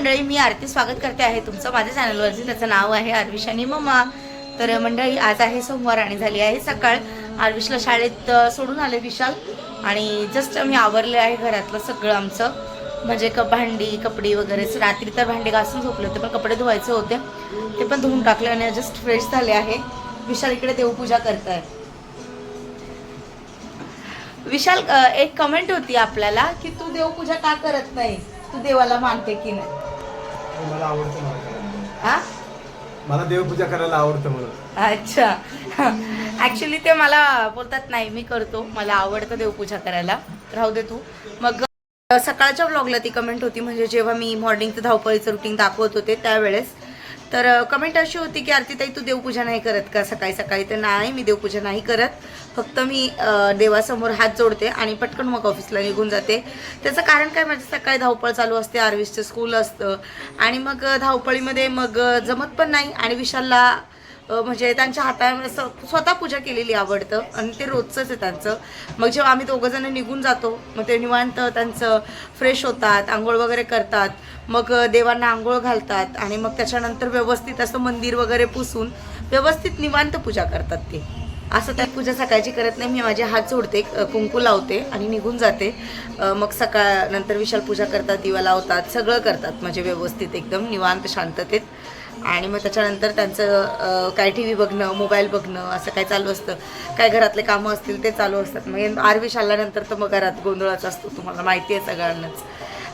मंडळी मी आरती स्वागत करते आहे तुमचं माझ्या चॅनलवरती. त्याचं नाव आहे आरविश आणि मम्मा तर मंडळी आज आहे सोमवार आणि झाली आहे सकाळ. आरविशला शाळेत सोडून आले विशाल. आणि जस्ट मी आवरले आहे घरातलं सगळं आमचं. म्हणजे क भांडी कपडे वगैरे. रात्री तर भांडी घासून झोपले होते पण कपडे धुवायचे होते. ते पण धुवून टाकले आणि जस्ट फ्रेश झाले आहे. विशाल इकडे देवपूजा करताय. विशाल एक कमेंट होती आपल्याला की तू देवपूजा का करत नाही? तू देवाला मानते की नाही? मला आवडतं मला करायला. मला देवपूजा करायला आवडतं म्हणून. अच्छा. ऍक्च्युली ते मला बोलतात नाही मी करतो. मला आवडतं देवपूजा करायला. राहू दे तू. मग सकाळच्या ब्लॉगला ती कमेंट होती म्हणजे जेव्हा मी मॉर्निंगचं धावपळीचं रुटीन दाखवत होते त्यावेळेस तर कमेंट अशी होती की आरती ताई तू देवपूजा नाही करत का सकाळी सकाळी? तर नाही मी देवपूजा नाही करत. फक्त मी देवासमोर हात जोडते आणि पटकन मग ऑफिसला निघून जाते. त्याचं कारण काय? म्हणजे सकाळी धावपळ चालू असते आरवीसचं स्कूल असतं. आणि मग धावपळीमध्ये मग जमत पण नाही आणि विशालला म्हणजे त्यांच्या हाताने म्हणजे असं स्वतः पूजा केलेली आवडतं आणि ते रोजचंच आहे त्यांचं. मग जेव्हा आम्ही दोघं जण निघून जातो मग ते निवांत त्यांचं फ्रेश होतात आंघोळ वगैरे करतात. मग देवांना आंघोळ घालतात आणि मग त्याच्यानंतर व्यवस्थित असं मंदिर वगैरे पुसून व्यवस्थित निवांत पूजा करतात ते. असं त्यात पूजा सकाळची करत नाही मी माझे हात जोडते कुंकू लावते आणि निघून जाते. मग सकाळ नंतर विशाल पूजा करतात दिवा लावतात सगळं करतात. म्हणजे व्यवस्थित एकदम निवांत शांततेत. आणि मग त्याच्यानंतर त्यांचं काय टी व्ही बघणं मोबाईल बघणं असं काय चालू असतं. काय घरातले कामं असतील ते चालू असतात. मग आरवीश आल्यानंतर तर मग घरात गोंधळाचा असतो तुम्हाला माहिती आहे सगळ्यांनाच.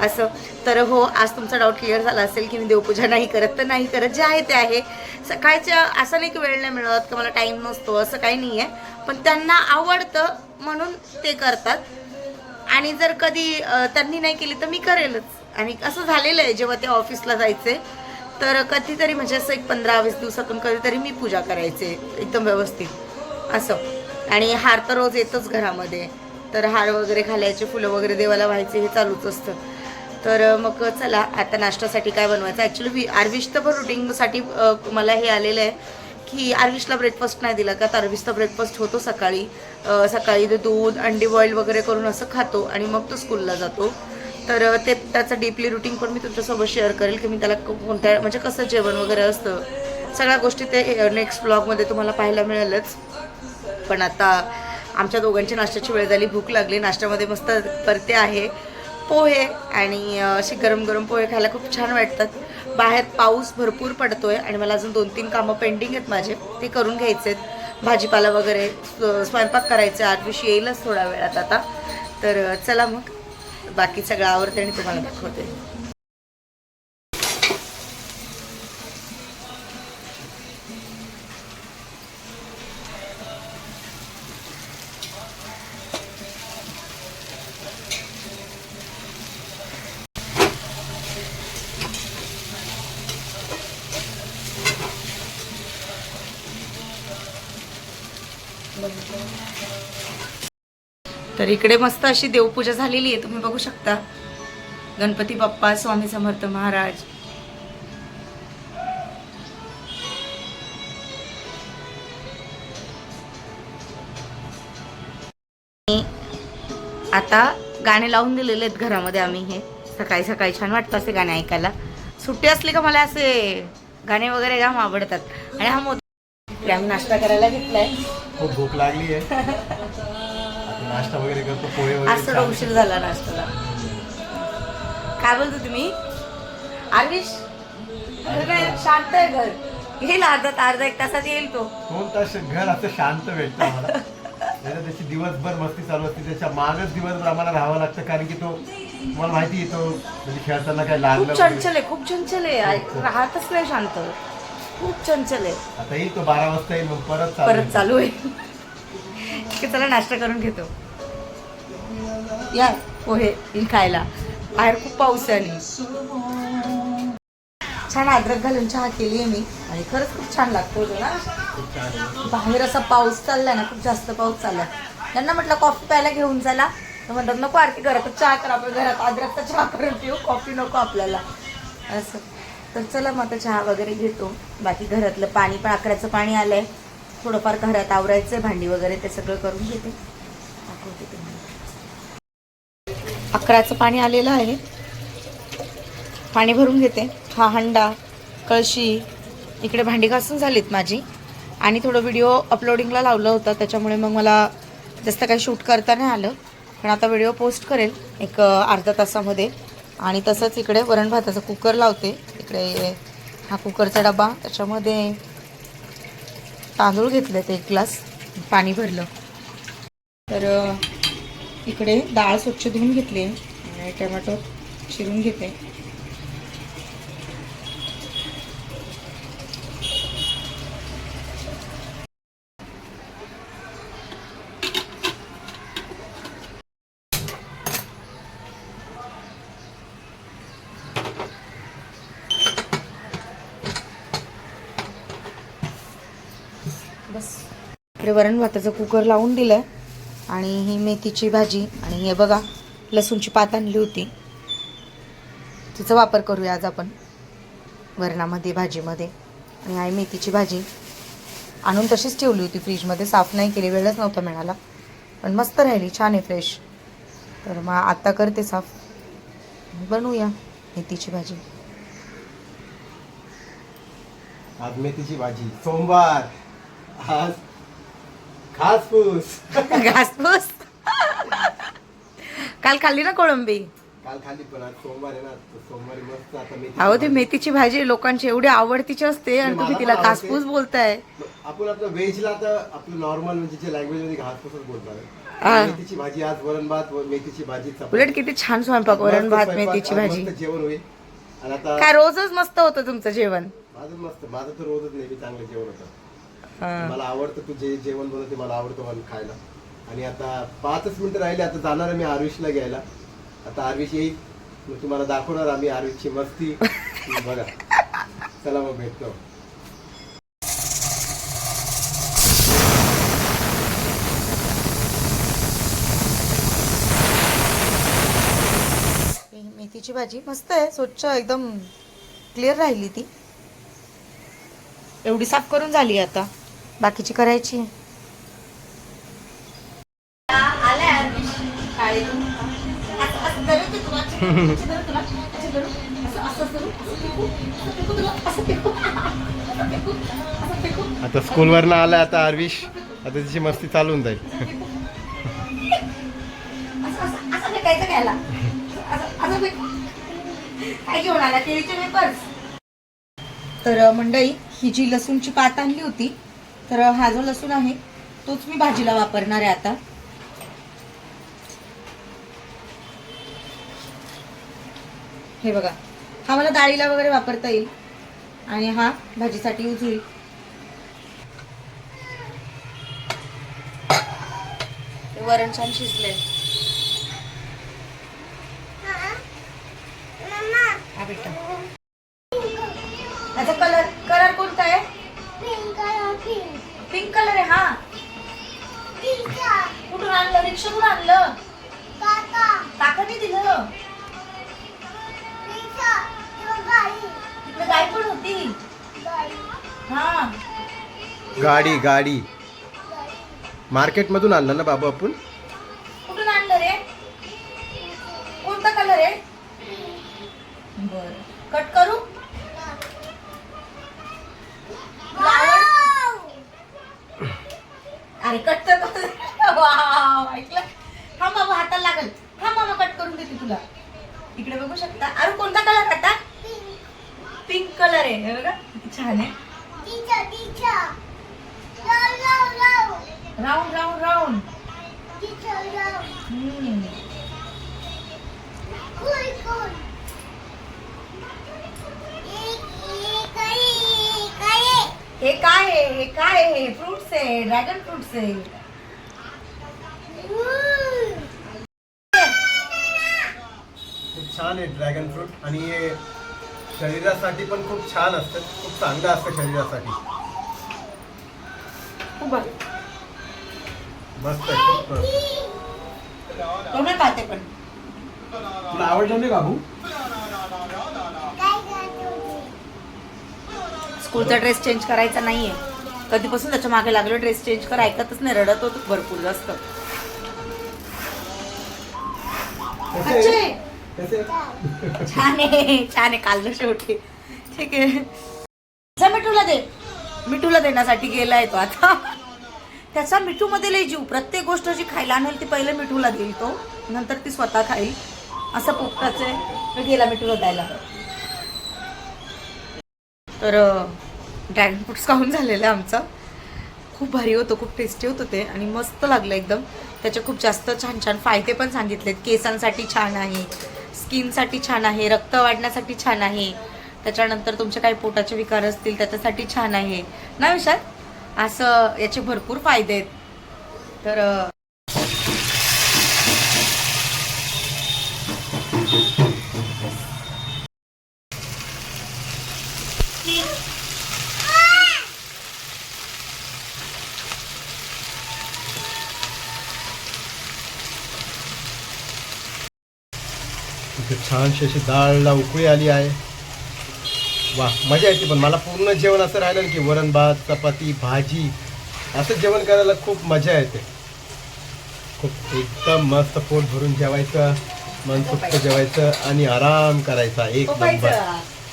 असं. तर हो आज तुमचा डाऊट क्लिअर झाला असेल की मी देवपूजा नाही करत तर नाही करत. जे आहे ते आहे. सकाळच्या असं नाही की वेळ नाही मिळत की मला टाईम नसतो असं काही नाही आहे पण त्यांना आवडतं म्हणून ते करतात. आणि जर कधी त्यांनी नाही केली तर मी करेलच. आणि असं झालेलं आहे जेव्हा ते ऑफिसला जायचे तर कधीतरी म्हणजे असं एक पंधरा वीस दिवसातून कधीतरी मी पूजा करायचे एकदम व्यवस्थित. असं. आणि हार तर रोज येतोच घरामध्ये. तर हार वगैरे घालायचे फुलं वगैरे देवाला व्हायचे हे चालूच असतं. तर मग चला आता नाश्त्यासाठी काय बनवायचं? ॲक्च्युली आरविश तर पण रुटीनसाठी मला हे आलेलं आहे की आरविशला ब्रेकफास्ट नाही दिला का? तर आरविशचा ब्रेकफास्ट होतो सकाळी. सकाळी ते दूध अंडी बॉईल वगैरे करून असं खातो आणि मग तो स्कूलला जातो. तर ते त्याचं डीपली रुटीन पण मी तुमच्यासोबत शेअर करेल की मी त्याला कोणत्या म्हणजे कसं जेवण वगैरे असतं सगळ्या गोष्टी ते नेक्स्ट ब्लॉगमध्ये तुम्हाला पाहायला मिळेलच. पण आता आमच्या दोघांची नाश्त्याची वेळ झाली भूक लागली नाश्त्यामध्ये मस्त परते आहे पोहे आणि असे गरम गरम पोहे खायला खूप छान वाटतात. बाहेर पाऊस भरपूर पडतोय आणि मला अजून दोन तीन कामं पेंडिंग आहेत माझे ते करून घ्यायचे आहेत भाजीपाला वगैरे स्वयंपाक करायचा आठविशी येईलच थोड्या वेळात आता. तर चला मग. बाकी सगळं आवडते आणि तुम्हाला दाखवते. इकडे मस्त अशी देवपूजा झालेली आहे तुम्ही बघू शकता. गणपती बाप्पा स्वामी समर्थ महाराज. आता गाणे लावून दिलेले आहेत घरामध्ये आम्ही हे. सकाळी सकाळी छान वाटतं असे गाणे ऐकायला. सुट्टी असली का मला असे गाणे वगैरे जाम आवडतात. आणि हा मोठा आम्ही नाश्ता करायला घेतलाय. खूप भूक लागली आहे. नाश्ता वगैरे करतो पोहे आज थोडा. उशीर झाला नाश्त्याला. काय बोलतो तुम्ही? आरविश? घर काय शांत आहे घर. येईल अर्धा अर्धा एक तासात येईल तो. दोन तास घर असं शांत भेटतं आम्हाला. नाहीतर त्याची दिवसभर मस्ती चालू असते. त्याच्या मागच दिवसभर आम्हाला राहावं लागतं कारण की तो तुम्हाला माहिती आहे तो म्हणजे खेळताना काय लागलं खूप वगैरे. चंचल आहे खूप चंचल आहे. राहतच नाही शांत. खूप चंचल आहे. आता येईल तो बारा वाजता येईल मग परत चालू परत चालू आहे. की चला नाश्ता करून घेतो. या पोहे खायला. बाहेर खूप पाऊस आहे आणि. छान अद्रक घालून चहा केली आहे मी. आणि खरंच खूप छान लागतो ना. बाहेर असा पाऊस चाललाय ना खूप जास्त पाऊस चाललाय. त्यांना म्हटलं कॉफी प्यायला घेऊन चला. तर म्हणतात नको आरती घरात चहा करा आपण घरात अद्रकचा चहा करून पिऊ कॉफी नको आपल्याला. असं. तर चला मग आता चहा वगैरे घेतो. बाकी घरातलं पाणी पण अकराचं पाणी आलंय. थोडंफार घरात आवरायचं भांडी वगैरे ते सगळं करून घेते. दाखवते तुम्हाला. अकराचं पाणी आलेलं आहे. पाणी भरून घेते. हा हंडा कळशी इकडे भांडी घासून झालीत माझी. आणि थोडं व्हिडिओ अपलोडिंगला लावलं होतं त्याच्यामुळे मग मला जास्त काही शूट करता नाही आलं. पण आता व्हिडिओ पोस्ट करेल एक अर्धा तासामध्ये. आणि तसंच इकडे वरण भाताचा कुकर लावते. इकडे हा कुकरचा डबा त्याच्यामध्ये तांदूळ घेतले ते एक ग्लास पाणी भरलं. तर इकडे डाळ स्वच्छ धुवून घेतली आणि टमॅटो चिरून घेते बस इकडे वरण भाताचं कुकर लावून दिलं आणि ही मेथीची भाजी आणि हे बघा लसूणची पात आणली होती. तिचा वापर करूया आज आपण वरणामध्ये भाजीमध्ये. आणि आहे मेथीची भाजी आणून तशीच ठेवली होती फ्रीजमध्ये साफ नाही केली वेळच नव्हता मिळाला. पण मस्त राहिली छान आहे फ्रेश तर मग आत्ता करते साफ. बनवूया मेथीची भाजी. आज मेथीची भाजी. सोमवार. आज खास पूस घासपूस? काल खाल्ली ना कोळंबी? काल खाली पण आज सोमवार आहे ना सोमवारी मस्त आता मेथी अहो ते मेथीची भाजी लोकांची एवढी आवडतीची असते आणि तुम्ही तिला मला पण घासपूस बोलताय. आपण आपलं व्हेजला आपलं नॉर्मल म्हणजे जे लँग्वेजमध्ये घासपूसच बोलतात. मेथीची भाजी आज वरण भात व मेथीची भाजी चपाती. उलट किती छान स्वयंपाक वरण मस्त भात स्वयंपाक, मेथीची आज भाजी. मस्त जेवण होईल. आणि आता काय रोजच मस्त होतं तुमचं जेवण? माझं मस्त माझं तर रोजच नेहमी चांगलं जेवण होतं. मला आवडतं तू जे जेवण बनवते मला आवडतं मला खायला. आणि आता पाचच मिनिटं राहिले आता जाणार आहे मी आरुषला घ्यायला. आता आरुष येईल. मग तुम्हाला दाखवणार आम्ही आरुषची मस्ती. बघा. चला मग भेटतो. मेथीची भाजी मस्त आहे स्वच्छ एकदम क्लिअर राहिली ती. एवढी साफ करून झाली आता. बाकीची करायची. आता स्कूलवरनं आलं आता आरविश आता तिची मस्ती चालून जाईल तर अ, मंडळी ही जी लसूणची पात आणली होती तर हा जो लसूण आहे तोच मी भाजीला वापरणार आहे आता. हे बघा हा मला डाळीला वगैरे वापरता येईल आणि हा भाजीसाठी यूज होईल ते वरण छान शिजले हा कलर कलर कोणता आहे? पिंक कलर आहे हा. कुठून आणलं? रिक्षातून आणलं? काकाने दिलं तिकडे गाय पण होती. हा. गाडी गाडी. मार्केटमधून आणलं ना बाबू आपण? कुठून आणलं रे? कोणता कलर आहे? बर. कट करू? आहे राऊंड राऊंड राऊंड हम्म हे काय आहे हे काय आहे हे फ्रुट्स आहे ड्रॅगन फ्रुट्स आहे खूप छान आहे ड्रॅगन फ्रूट आणि हे शरीरासाठी पण खूप छान असतं. खूप चांगलं असतं शरीरासाठी. खूप बरं. मस्त आहे खूप तो नाही खाते पण? तुला आवडलं नाही बाबू स्कूलचा ड्रेस चेंज करायचा नाहीये. कधीपासून त्याच्यामागे लागलो ड्रेस चेंज कर ऐकतच नाही रडत होतो भरपूर जास्त. कसं? आहे? कसे? छान आहे छान आहे काल शेवटी. ठीक आहे. जा मिठूला दे. मिठूला देण्यासाठी गेलाय तो आता. त्याचा मिठूमध्ये लय जीव. प्रत्येक गोष्ट जी खायला आणेल ती पहिले मिठूला देईल तो. नंतर ती स्वतः खाईल. असं पोपटाचं आहे. गेला मिठूला द्यायला. तर ड्रॅगन फ्रूट्स खाऊन झालेलं आहे आमचं. खूप भारी होतं खूप टेस्टी होतं ते. आणि मस्त लागलं एकदम. त्याचे खूप जास्त छान छान फायदे पण सांगितलेत. केसांसाठी छान आहे. स्किनसाठी छान आहे रक्त वाढण्यासाठी छान आहे. त्याच्यानंतर तुमचे काही पोटाचे विकार असतील त्याच्यासाठी छान आहे. ना विशाल? असं याचे भरपूर फायदे आहेत. तर छानशी अशी डाळला उकळी आली आहे. वा मजा येते पण मला पूर्ण जेवण असं राहिलं ना की वरण भात चपाती भाजी असं जेवण करायला खूप मजा येते. खूप एकदम मस्त पोट भरून जेवायचं मनसुक्त जेवायचं आणि आराम करायचा एक नंबर.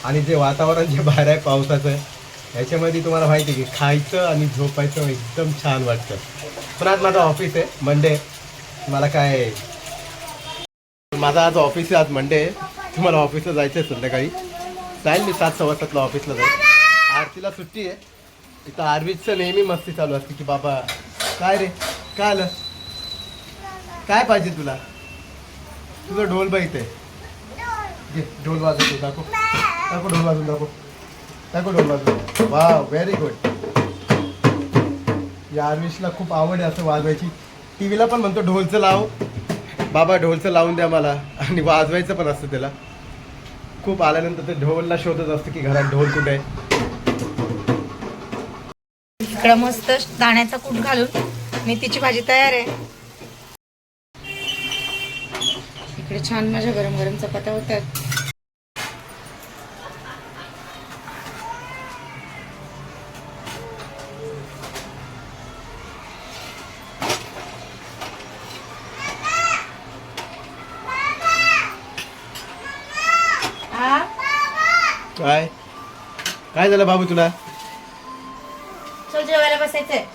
आणि जे वातावरण जे बाहेर आहे पावसाचं याच्यामध्ये तुम्हाला माहिती आहे की खायचं आणि झोपायचं एकदम छान वाटतं. पण आज माझं ऑफिस आहे मंडे मला काय माझा आज ऑफिस आहे आज मंडे आहे. तुम्हाला ऑफिसला जायचं आहे संध्याकाळी. जाईल मी सात सव्वा सातला ऑफिसला जाईल. आरतीला सुट्टी आहे. इथं आरवीचं नेहमी मस्ती चालू असते की बाबा काय रे? काय आलं? काय पाहिजे तुला? तुझं ढोल बाईत आहे. ढोल वाजवतो दाखव. दाखव ढोल वाजून दाखव. दाखव ढोल वाजून वा व्हेरी गुड या आर्विशला खूप आवड आहे असं वाजवायची. टी व्हीला पण म्हणतो ढोलचं लाव. बाबा ढोलचं लावून द्या मला. आणि वाजवायचं पण असतं त्याला. खूप आल्यानंतर ते ढोलला शोधत असतं की घरात ढोल कुठे आहे. इकडं मस्त दाण्याचा कूट घालून मेथीची भाजी तयार आहे. इकडे छान माझ्या गरम गरम चपात्या होत्यात काय? काय झालं बाबू तुला? चल जेवायला बसायचंय.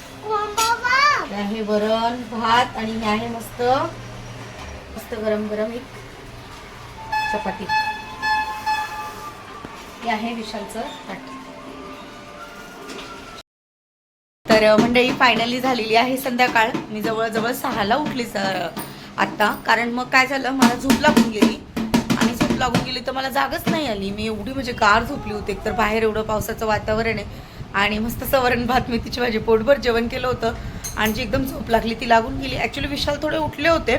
हे आहे वरण भात आणि हे आहे मस्त. मस्त गरम गरम एक चपाती. हे आहे विशालचं ताट. तर मंडळी फायनली झालेली आहे संध्याकाळ. मी जवळजवळ सहाला उठली सर आत्ता. कारण मग काय झालं मला झोप लागून गेली. आणि झोप लागून गेली तर मला जागच नाही आली. मी एवढी म्हणजे गार झोपली होती. तर बाहेर एवढं पावसाचं वातावरण आहे. आणि मस्त सवरण भात मेथीची भाजी. पोटभर जेवण केलं होतं. आणि जी एकदम झोप लागली ती लागून गेली. ॲक्च्युली विशाल थोडे उठले होते.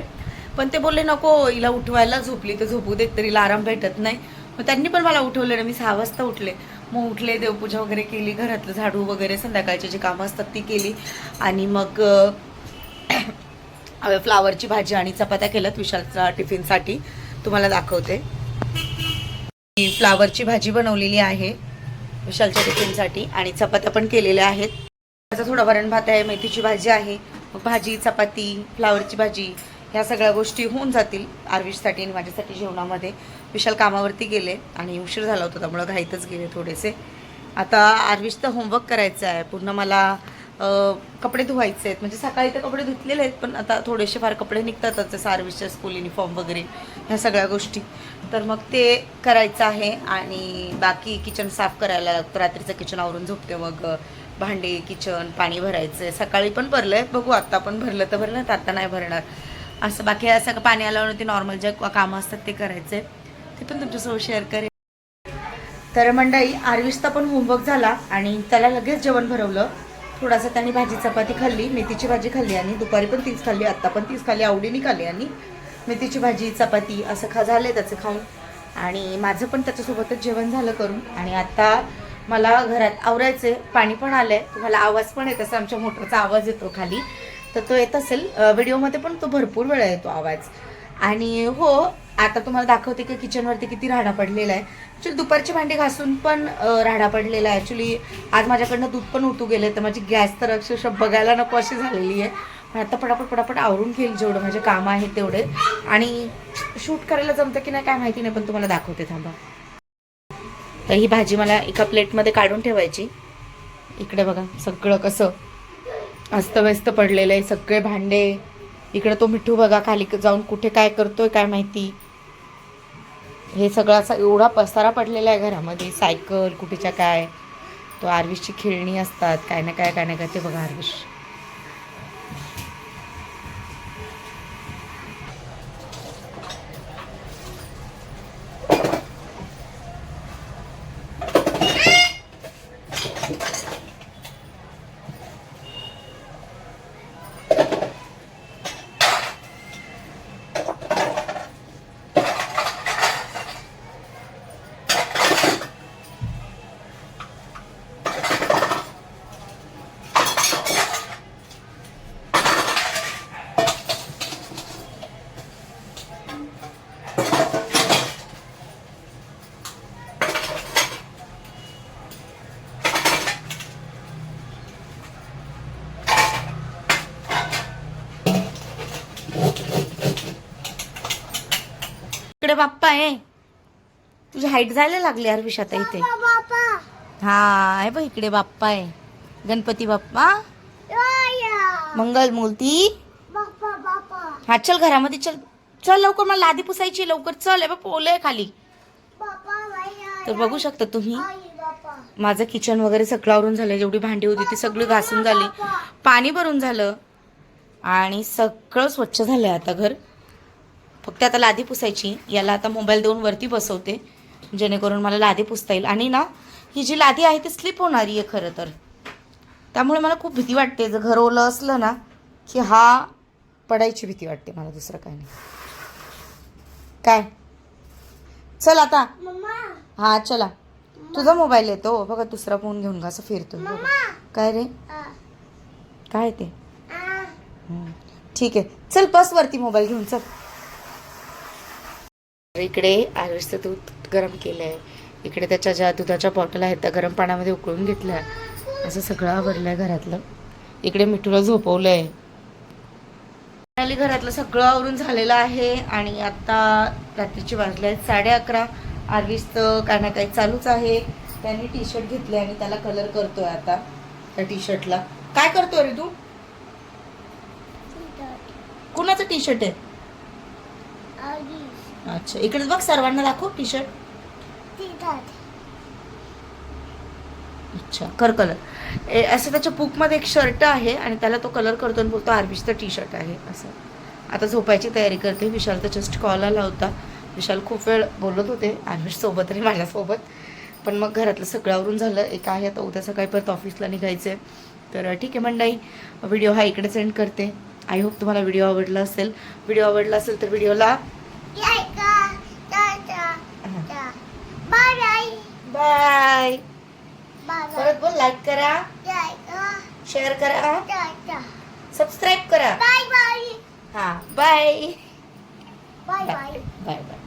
पण ते बोलले नको हिला उठवायला झोपली तर झोपू देत तर हिला आराम भेटत नाही. मग त्यांनी पण मला उठवलं ना मी सहा वाजता उठले. मग उठले देवपूजा वगैरे केली घरातलं झाडू वगैरे संध्याकाळची जी कामं असतात ती केली. आणि मग फ्लावरची भाजी आणि चपात्या केल्यात विशालच्या टिफिनसाठी. तुम्हाला दाखवते. फ्लावरची भाजी बनवलेली आहे विशालच्या टिफिनसाठी आणि चपात्या पण केलेल्या आहेत. त्याचा थोडा वरण भात आहे मेथीची भाजी आहे. मग भाजी चपाती फ्लावरची भाजी ह्या सगळ्या गोष्टी होऊन जातील. आरविशसाठी आणि माझ्यासाठी जेवणामध्ये. विशाल कामावरती गेले आणि उशीर झाला होता त्यामुळं घाईतच गेले थोडेसे. आता आरविशचं होमवर्क करायचं आहे. पूर्ण मला कपडे धुवायचे आहेत. म्हणजे सकाळी तर कपडे धुतलेले आहेत पण आता थोडेसे फार कपडे निघतातच जसं आरविशच्या स्कूल युनिफॉर्म वगैरे ह्या सगळ्या गोष्टी. तर मग ते करायचं आहे आणि बाकी किचन साफ करायला लागतं. रात्रीचं किचन आवरून झोपते मग. भांडे किचन पाणी भरायचं आहे. सकाळी पण भरलं आहे बघू आत्ता पण भरलं तर भरलं तर आत्ता नाही भरणार. असं बाकी असं पाणी आल्यावर ते नॉर्मल जे कामं असतात ते करायचे. ते पण तुमच्यासोबत शेअर करेन. तर मंडळी आरवीसचा पण होमवर्क झाला आणि त्याला लगेच जेवण भरवलं. थोडासा त्याने भाजी चपाती खाल्ली मेथीची भाजी खाल्ली आणि दुपारी पण तीच खाल्ली आत्ता पण तीच खाल्ली आवडीने खाल्ली आणि मेथीची भाजी चपाती असं खा झाले त्याचं खाऊन. आणि माझं पण त्याच्यासोबतच जेवण झालं करून आणि आत्ता मला घरात आवरायचे पाणी पण आलं आहे तुम्हाला आवाज पण येत असं आमच्या मोटरचा आवाज येतो खाली. तर तो येत असेल. व्हिडिओमध्ये पण तो भरपूर वेळा येतो आवाज. आणि हो आता तुम्हाला दाखवते की किचनवरती किती राडा पडलेला आहे. ॲक्च्युली दुपारची भांडी घासून पण अं, राडा पडलेला आहे. ॲक्च्युली आज माझ्याकडनं दूध पण उतू गेले तर माझी गॅस तर अक्षरशः बघायला नको अशी झालेली आहे. पण आता पटापट पटापट आवरून घेईल जेवढं माझे कामं आहेत तेवढे. आणि शूट करायला जमतं की नाही काय माहिती नाही पण तुम्हाला दाखवते थांबा. तर ही भाजी मला एका प्लेटमध्ये काढून ठेवायची. इकडे बघा सगळं कसं अस्तव्यस्त पडलेलं आहे सगळे भांडे. इकडं तो मिठू बघा खाली जाऊन कुठे काय करतोय काय माहिती. हे सगळं असा एवढा पसारा पडलेला आहे घरामध्ये. सायकल कुठेच्या काय. तो आर्विशची खेळणी असतात काय ना काय काय ना काय ते बघा आर्विश. इकडे बाप्पा आहे. तुझी हाईट जायला लागली आता इथे. हा आहे बघ इकडे बाप्पा आहे. गणपती बाप्पा. मंगल मूर्ती हा चल घरामध्ये चल. चल लवकर मला लादी पुसायची लवकर. चल आहे बघ पोलं आहे खाली. तर बघू शकता तुम्ही. माझं किचन वगैरे सगळं आवरून झालं जेवढी भांडी होती ती सगळी घासून झाली. पाणी भरून झालं. आणि सगळं स्वच्छ झालं आहे आता घर. फक्त आता लादी पुसायची. याला आता मोबाईल देऊन वरती बसवते. जेणेकरून मला लादी पुसता येईल. आणि ना ही जी लादी आहे ती स्लिप होणारी आहे खरं तर. त्यामुळे मला खूप भीती वाटते. जर घर ओलं असलं ना की हा पडायची भीती वाटते मला दुसरं काय नाही. काय? चल आता. हा चला. तुझा मोबाईल येतो. बघा दुसरा फोन घेऊन का असं फिरतोय. बघा. काय रे? काय ते. ठीक आहे. चल बस वरती मोबाईल घेऊन. चल. इकडे आयुषचं दूध गरम केलंय. इकडे त्याच्या ज्या दुधाच्या बॉटल आहेत त्या गरम पाण्यामध्ये उकळून घेतल्या. असं सगळं आवरलंय घरातलं. इकडे मिठूला झोपवलंय. फायनली घरातलं सगळं आवरून झालेलं आहे आणि आता रात्रीचे वाजले आहेत साडे अकरा. आर्वीसचं काय ना काही चालूच आहे. त्याने टी शर्ट घेतले आणि त्याला कलर करतोय आता त्या टी शर्टला काय करतोय रे तू? कुणाचं टी शर्ट आहे अच्छा. इकडे बघ सर्वांना दाखव टी शर्ट अच्छा कर कलर ए असं त्याच्या बुकमध्ये एक शर्ट आहे आणि त्याला तो कलर करतो आणि बोलतो आर्बिशचं टी शर्ट आहे असं. आता झोपायची तयारी करते. विशालचा जस्ट कॉल आला होता. विशाल खूप वेळ बोलत होते आर्बिश सोबत आणि माझ्यासोबत. पण मग घरातलं सगळ्यावरून झालं. एक आहे आता उद्या सकाळी परत ऑफिसला निघायचं आहे तर ठीक आहे मंडळी व्हिडिओ हा इकडे सेंड करते. आय होप तुम्हाला व्हिडिओ आवडला असेल. व्हिडिओ आवडला असेल तर व्हिडिओला यायका टाटा टा बाय बाय. परत बोल लाईक करा. शेअर करा. सबस्क्राईब करा. बाय बाय हा bye bye bye bye bye